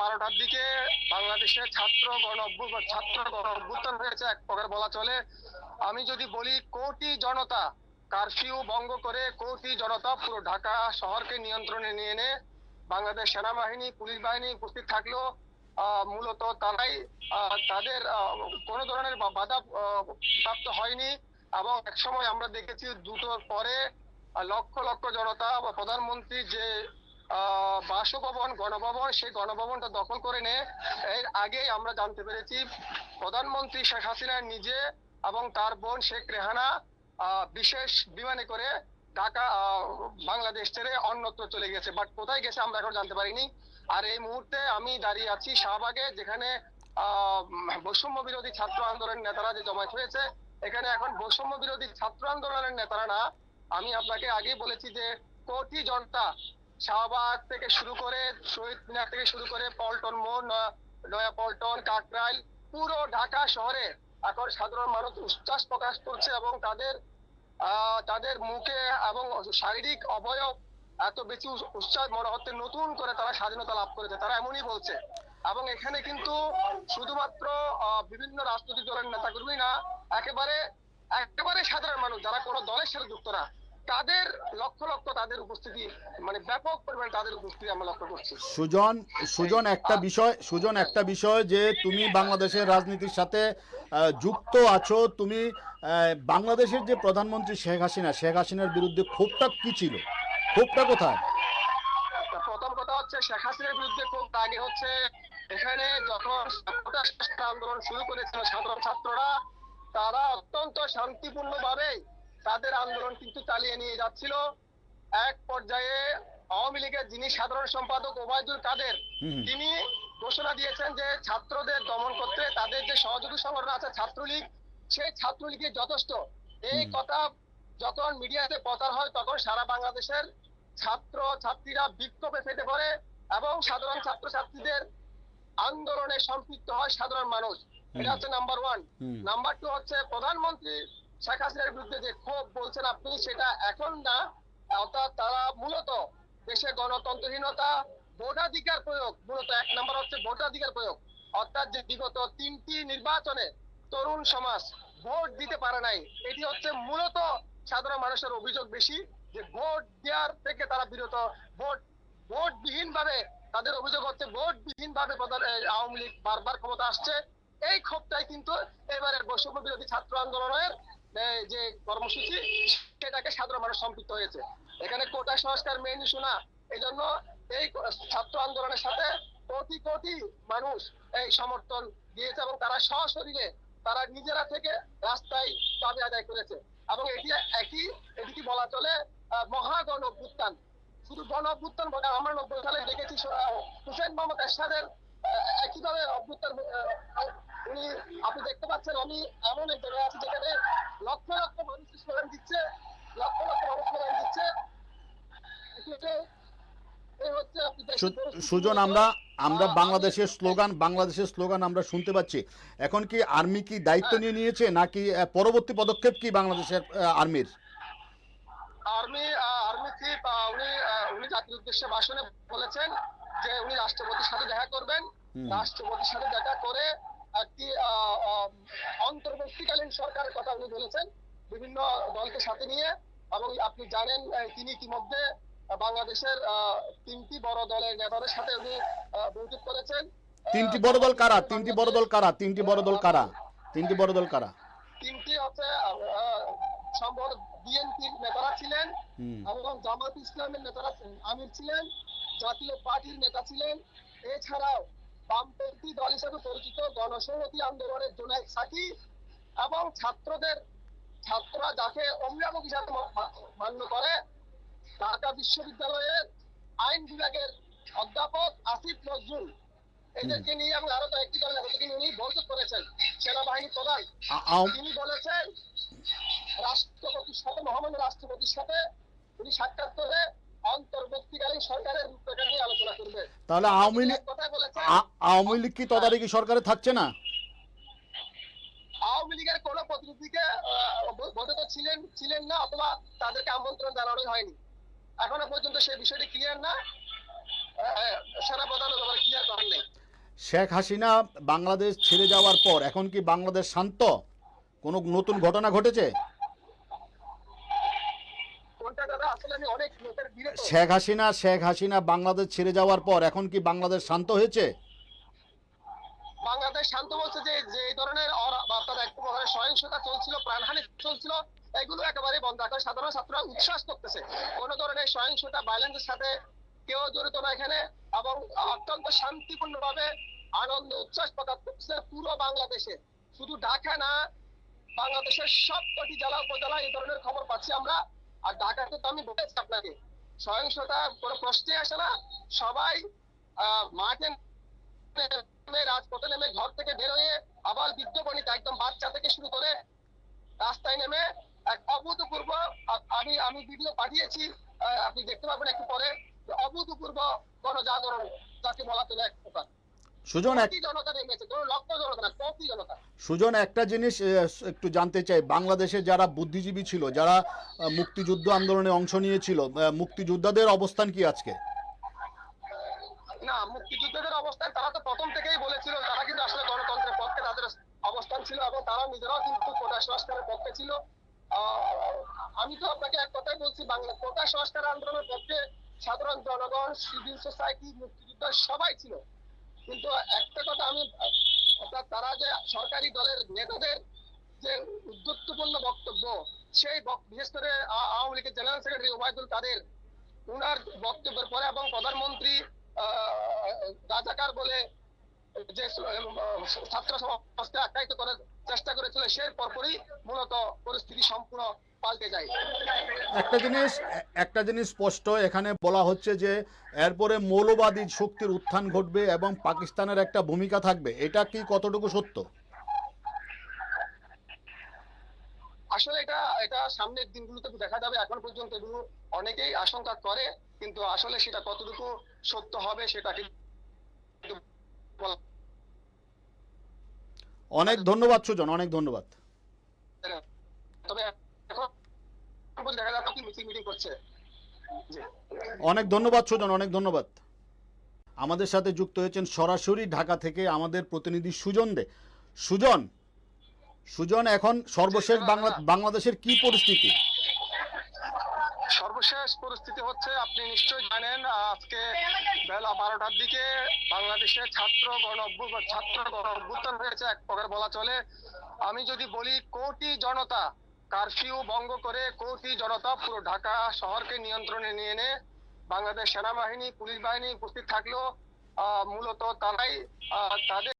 বারোটার দিকে বাংলাদেশের ছাত্র গণ ছাত্র গণ অভ্যুত্থান হয়েছে, এক প্রকার বলা চলে। আমি যদি বলি কোটি জনতা কারফিউ ভঙ্গ করে কোটি জনতা পুরো ঢাকা শহরকে নিয়ন্ত্রণে নিয়ে এনে বাংলাদেশ সেনাবাহিনী, পুলিশ বাহিনী উপস্থিত থাকলেও মূলত তারাই তাদের কোনো ধরনের বাধা প্রাপ্ত হয়নি এবং একসময় আমরা দেখেছি দুটোর পরে লক্ষ লক্ষ জনতা বা প্রধানমন্ত্রী যে বাসভবন, গণভবন, সেই গণভবনটা দখল করে নেয় এর আগেই আমরা জানতে পেরেছি, প্রধানমন্ত্রী শেখ হাসিনা নিজে এবং তার বোন শেখ রেহানা বিশেষ বিমানে করে ঢাকা বাংলাদেশ ছেড়ে অন্যত্র চলে গেছে। বাট কোথায় গেছে আমরা এখন জানতে পারিনি। আর এই মুহূর্তে আমি দাঁড়িয়ে আছি শাহবাগে, যেখানে বৈষম্য বিরোধী ছাত্র আন্দোলনের নেতারা যে জমায়েত হয়েছে, এখানে এখন বৈষম্য বিরোধী ছাত্র আন্দোলনের নেতারা না। আমি আপনাকে আগেই বলেছি যে কোটি জনতা শাহবাগ থেকে শুরু করে শহীদ মিনার থেকে শুরু করে পল্টন মোড়, নয়া- পল্টন, কাকরাইল, পুরো ঢাকা শহরে এখন সাধারণ মানুষ উচ্ছ্বাস প্রকাশ করছে এবং তাদের তাদের মুখে এবং শারীরিক অবয়ব এত বেশি উৎসাহ মনে হচ্ছে নতুন করে তারা স্বাধীনতা লাভ করেছে, তারা এমনই বলছে। এবং এখানে কিন্তু শুধুমাত্র বিভিন্ন রাজনৈতিক দলের নেতাকর্মী না একেবারে একেবারে সাধারণ মানুষ, যারা কোনো দলের সাথে যুক্ত না তাদের লক্ষ লক্ষ তাদের উপস্থিতি মানে ব্যাপক পরিমাণে তাদের উপস্থিতি আমরা লক্ষ্য করছি। সুজন সুজন একটা বিষয় সুজন একটা বিষয় যে তুমি বাংলাদেশের রাজনীতির সাথে যুক্ত আছো তুমি বাংলাদেশের যে প্রধানমন্ত্রী শেখ হাসিনা শেখ হাসিনার বিরুদ্ধে ক্ষোভটা কি ছিল? ক্ষোভটা কোথায়? প্রথম কথা হচ্ছে শেখ হাসিনার বিরুদ্ধে খুব আগে হচ্ছে এখানে যখন আন্দোলন শুরু করেছিল সাধারণ ছাত্ররা তারা অত্যন্ত শান্তিপূর্ণ ভাবে তাদের আন্দোলন কিন্তু চালিয়ে নিয়ে যাচ্ছিল। এক পর্যায়ে আওয়ামী লীগের যিনি সাধারণ সম্পাদক ওবায়দুল কাদের তিনি ঘোষণা দিয়েছেন যে ছাত্রদের দমন করতে তাদের যে সহযোগী সংগঠন আছে ছাত্রলীগ সেই ছাত্রলীগের যথেষ্ট। এই কথা যখন মিডিয়াতে প্রচার হয় তখন সারা বাংলাদেশের ছাত্র ছাত্রীরা বিক্ষোভে ফেটে পড়ে এবং সাধারণ ছাত্র ছাত্রীদের আন্দোলনে সম্পৃক্ত হয় সাধারণ মানুষ। এটা হচ্ছে নাম্বার ওয়ান নাম্বার টু হচ্ছে প্রধানমন্ত্রী শেখ হাসিনার বিরুদ্ধে যে ক্ষোভ বলছেন আপনি, সেটা এখন না, অর্থাৎ তারা মূলত দেশে গণতন্ত্রহীনতা, ভোটাধিকার প্রয়োগ, মূলত এক নাম্বার হচ্ছে ভোটাধিকার প্রয়োগ। অর্থাৎ যে বিগত তিনটি নির্বাচনে তরুণ সমাজ ভোট দিতে পারে নাই, এটি হচ্ছে মূলত সাধারণ মানুষের অভিযোগ বেশি যে ভোট দেওয়ার থেকে তারা বিরত। ভোট ভোটবিহীন ভাবে তাদের অভিযোগ হচ্ছে ভোটবিহীন ভাবে আওয়ামী লীগ বারবার ক্ষমতা আসছে। এই ক্ষোভটাই কিন্তু এবারের বৈষম্য বিরোধী ছাত্র আন্দোলনের যে কর্মসূচি, সেটাকে সাধারণ মানুষ সম্পৃক্ত হয়েছে। এখানে কোটা সংস্কার মেন ইস্যু না। এই জন্য এই ছাত্র আন্দোলনের সাথে কোটি কোটি মানুষ এই সমর্থন দিয়েছে এবং তারা সশরীরে তারা নিজেরা থেকে রাস্তায় দাবি আদায় করেছে। এবং এটি একই, এটি কি বলা চলে মহাগণ অভ্যুত্থান। শুধু গণ অভ্যুত্থান বলে আমরা নব্বই সালে দেখেছি হুসেন মোহাম্মদ এরশাদের একইভাবে অভ্যুত্থান উনি আপনি দেখতে পাচ্ছেন আমি এমন এক জায়গায় আছি যেখানে লক্ষ লক্ষ মানুষ স্লোগান দিচ্ছে লক্ষ লক্ষ মানুষ স্লোগান দিচ্ছে। সুজন আমরা আমরা বাংলাদেশের স্লোগান বাংলাদেশের স্লোগান আমরা শুনতে পাচ্ছি। এখন কি আর্মি কি দায়িত্ব নিয়ে নিয়েছে নাকি পরবর্তী পদক্ষেপ কি বাংলাদেশের আর্মির? আর্মি আর্মি চিফ উনি উনি জাতির উদ্দেশ্যে ভাষণে বলেছেন যে উনি রাষ্ট্রপতির সাথে দেখা করবেন। রাষ্ট্রপতির সাথে দেখা করে একটি অন্তর্বর্তীকালীন সরকারের কথা উনি বলেছেন। বিভিন্ন দলকে সাথে নিয়ে এবং আপনি জানেন তিনি ইতিমধ্যে বাংলাদেশের তিনটি বড় দলের নেতাদের সাথে উনি বৈঠক করেছেন। তিনটি বড় দল কারা? তিনটি বড় দল কারা? তিনটি বড় দল কারা? তিনটি বড় দল কারা? তিনটি হচ্ছে সম্ভবত বিএনপির নেতারা ছিলেন। এবং জামাত ইসলামের নেতারা আমির ছিলেন জাতীয় পার্টির নেতা ছিলেন। এছাড়াও বামপন্থী দল হিসেবে পরিচিত গণসংহতি আন্দোলনের জোনায়েদ সাকি এবং ছাত্রদের ছাত্ররা যাকে অভিভাবক হিসাবে মান্য করে ঢাকা বিশ্ববিদ্যালয়ের আইন বিভাগের অধ্যাপক আসিফ নজরুল। এদেরকে নিয়ে এবং আরও কয়েকটি নেতাদেরকে নিয়ে উনি বৈঠক করেছেন সেনাবাহিনী প্রধান। তিনি বলেছেন রাষ্ট্রপতির সাথে মহামান্য রাষ্ট্রপতির সাথে উনি সাক্ষাৎ করে অন্তর্বর্তীকালীন সরকারের রূপরেখা নিয়ে আলোচনা করবে। তাহলে আওয়ামী লীগ আওয়ামী লীগ কি তদারকি সরকারে থাকছে না? আওয়ামী লীগের কোন প্রতিনিধিকে বৈঠকে ছিলেন ছিলেন না অথবা তাদেরকে আমন্ত্রণ জানানো হয়নি। এখনও পর্যন্ত সেই বিষয়টি ক্লিয়ার না। আহ, সেনাপ্রধান ক্লিয়ার করেন নেই। শেখ হাসিনা বাংলাদেশ ছেড়ে যাওয়ার পর এখন কি বাংলাদেশ শান্ত? কোনো নতুন ঘটনা ঘটেছে কোনটা দাদা আসলে আমি অনেক লোকের ভিড়ে তো। শেখ হাসিনা শেখ হাসিনা বাংলাদেশ ছেড়ে যাওয়ার পর এখন কি বাংলাদেশ শান্ত হয়েছে? বাংলাদেশ শান্ত বলছে যে যে ধরনের অরা- বা তার এক প্রকারের সহিংসতা চলছিল প্রাণহানি চলছিল এগুলো একেবারে বন্ধ। এখন সাধারণ ছাত্ররা উচ্ছ্বাস করতেছে। কোন ধরনের সহিংসতা ভাইলেন্সের সাথে কেউ জড়িত না এখানে এবং অত্যন্ত শান্তিপূর্ণ ভাবে আনন্দ উচ্ছ্বাস প্রকাশ করতেছে পুরো বাংলাদেশে। শুধু ঢাকা না বাংলাদেশের সব কটি জেলা উপজেলা এই ধরনের খবর পাচ্ছি আমরা। আর ঢাকাতে তো আমি বলেছি আপনাকে, সহিংসতা কোনো প্রশ্নে আসে না। সবাই মাঠে রাজপথে নেমে, ঘর থেকে বের হয়ে আবার বৃদ্ধ বনিতা একদম বাচ্চা থেকে শুরু করে রাস্তায় নেমে এক অভূতপূর্ব আমি আমি ভিডিও পাঠিয়েছি আপনি দেখতে পাবেন একটু পরে অভূতপূর্ব গণজাগরণ, যাকে বলা চলে এক প্রকার। সুজন সুজন একটা জিনিস একটু জানতে চাই বাংলাদেশে যারা বুদ্ধিজীবী ছিল যারা মুক্তিযুদ্ধ আন্দোলনে অংশ নিয়েছিল মুক্তিযোদ্ধাদের অবস্থান কি আজকে? না মুক্তিযুদ্ধের অবস্থায় তারা তো প্রথম থেকেই বলেছিল তারা কিন্তু আসলে গণতন্ত্রের পক্ষে তাদের অবস্থান ছিল এবং তারা নিজেরাও কিন্তু কোটা সংস্কারের পক্ষে ছিল। আমি তো আপনাকে এক কথাই বলছি বাংলা কোটা সংস্কার আন্দোলনের পক্ষে সাধারণ জনগণ সিভিল সোসাইটি মুক্তিযুদ্ধ সবাই ছিল। কিন্তু একটা কথা আমি, অর্থাৎ তারা যে সরকারি দলের নেতাদের যে উদ্যোক্তপূর্ণ বক্তব্য, সেই বিশেষ করে আওয়ামী লীগের জেনারেল সেক্রেটারি ওবায়দুল কাদের, উনার বক্তব্যের পরে এবং প্রধানমন্ত্রী রাজাকার বলে যে ছাত্র সমাজকে আখ্যায়িত করার চেষ্টা করেছিল সে পরপরই মূলত পরিস্থিতি সম্পূর্ণ পাল্টে যায়। একটা জিনিস একটা জিনিস স্পষ্ট এখানে বলা হচ্ছে যে এরপরে মৌলবাদী শক্তির উত্থান ঘটবে এবং পাকিস্তানের একটা ভূমিকা থাকবে। এটা কি কতটুকু সত্য? আসলে এটা এটা সামনের দিনগুলোতে দেখা যাবে। এখন পর্যন্ত এগুলো অনেকেই আশঙ্কা করে কিন্তু আসলে সেটা কতটুকু সত্য হবে সেটা কিন্তু অনেক ধন্যবাদ সুজন অনেক ধন্যবাদ যায় না। তবে এখন পর্যন্ত দেখা যাচ্ছে কি অনেক ধন্যবাদ সুজন অনেক ধন্যবাদ। আমাদের সাথে যুক্ত হয়েছেন সরাসরি ঢাকা থেকে আমাদের প্রতিনিধি সুজন দে। সুজন সুজন এখন সর্বশেষ বাংলা বাংলাদেশের কি পরিস্থিতি? সর্বশেষ পরিস্থিতি হচ্ছে আপনি নিশ্চয়ই জানেন আজকে বেলা বারোটার দিকে বাংলাদেশে ছাত্র গণ ছাত্র গণ অভ্যুত্থান হয়েছে এক প্রকার বলা চলে। আমি যদি বলি কোটি জনতা কারফিউ ভঙ্গ করে কোটি জনতা পুরো ঢাকা শহরকে নিয়ন্ত্রণে নিয়ে এনে বাংলাদেশ সেনাবাহিনী, পুলিশ বাহিনী উপস্থিত থাকলেও মূলত তারাই তাদের